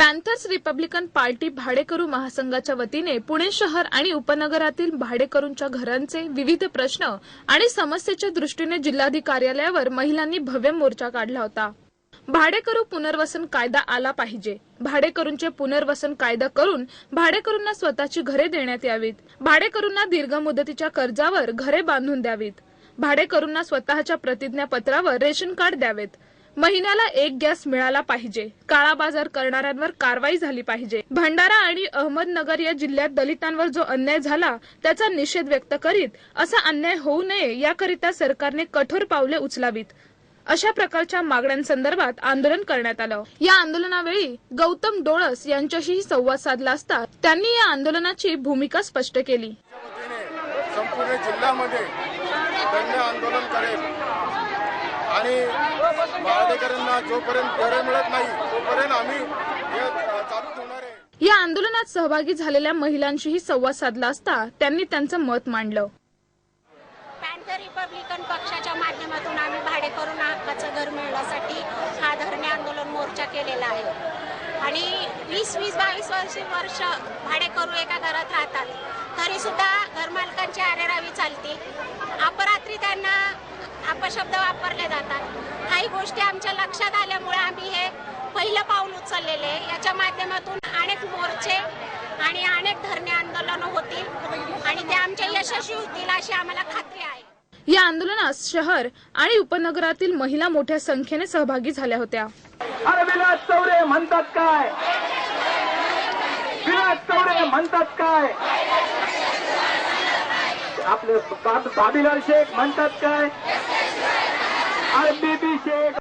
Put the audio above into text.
Panthers Republican party भाडेकरू महासंघाच्या वतीने पुणे शहर आणि उपनगरातील भाडेकरूंच्या घरांचे विविध प्रश्न आणि समस्येच्या दृष्टीने जिल्हाधिकारी कार्यालयावर महिलांनी भव्य मोर्चा काढला होता. भाडेकरू पुनर्वसन कायदा आला पाहिजे. भाडेकरूंचे पुनर्वसन कायदा करून भाडेकरूंना स्वतःची घरे देण्यात यावीत. भाडेकरूंना दीर्घ मुदतीच्या कर्जावर घरे बांधून द्यावीत. भाडेकरूंना स्वतःच्या प्रतिज्ञापत्रावर रेशन कार्ड द्यावेत. महिन्याला एक गॅस मिळाला पाहिजे. काळा बाजार करणाऱ्यांवर कारवाई झाली पाहिजे. भंडारा आणि अहमदनगर या जिल्ह्यात दलितांवर जो अन्याय झाला त्याचा निषेध व्यक्त करीत असा अन्याय होऊ नये याकरिता सरकारने कठोर पावले उचलावीत. अशा प्रकारच्या मागण्यांसंदर्भात आंदोलन करण्यात आलं. या आंदोलनावेळी गौतम डोळस यांच्याशीही संवाद साधला असता त्यांनी या आंदोलनाची भूमिका स्पष्ट केली. संपूर्ण जिल्ह्यामध्ये आंदोलन करेल आणि भाडेकरांना जोपर्यंत घरे मिळत नाही तोपर्यंत आम्ही हे चालू ठेवणार आहे. या आंदोलनात सहभागी झालेल्या महिलांशीही संवाद साधला असता त्यांनी त्यांचं मत मांडलं. पॅन्थर रिपब्लिकन पक्षाच्या माध्यमातून आम्ही भाडेकरून हक्काचं घर मिळण्यासाठी हा धरणे आंदोलन मोर्चा केलेला आहे. आणि वीस वीस बावीस वर्ष वर्ष भाडेकरू एका घरात राहतात. तरी सुद्धा घरमालकांची आरेरावी चालते. अपशब्द वापरले जातात. काही गोष्टी आमच्या लक्षात आल्यामुळे आम्ही हे पहिलं पाऊल उचललेले आहे. याच्या माध्यमातून अनेक मोर्चे आणि अनेक धरणे आंदोलन होतील आणि ते आमच्या यशस्वी होतील अशी आम्हाला खात्री आहे. या आंदोलनात शहर आणि उपनगरातील महिला मोठ्या संख्येने सहभागी झाल्या होत्या. अरे विलास चौरे म्हणतात काय? विलास चौरे म्हणतात काय? आपले शेख म्हणतात काय? अरे बीबी शेख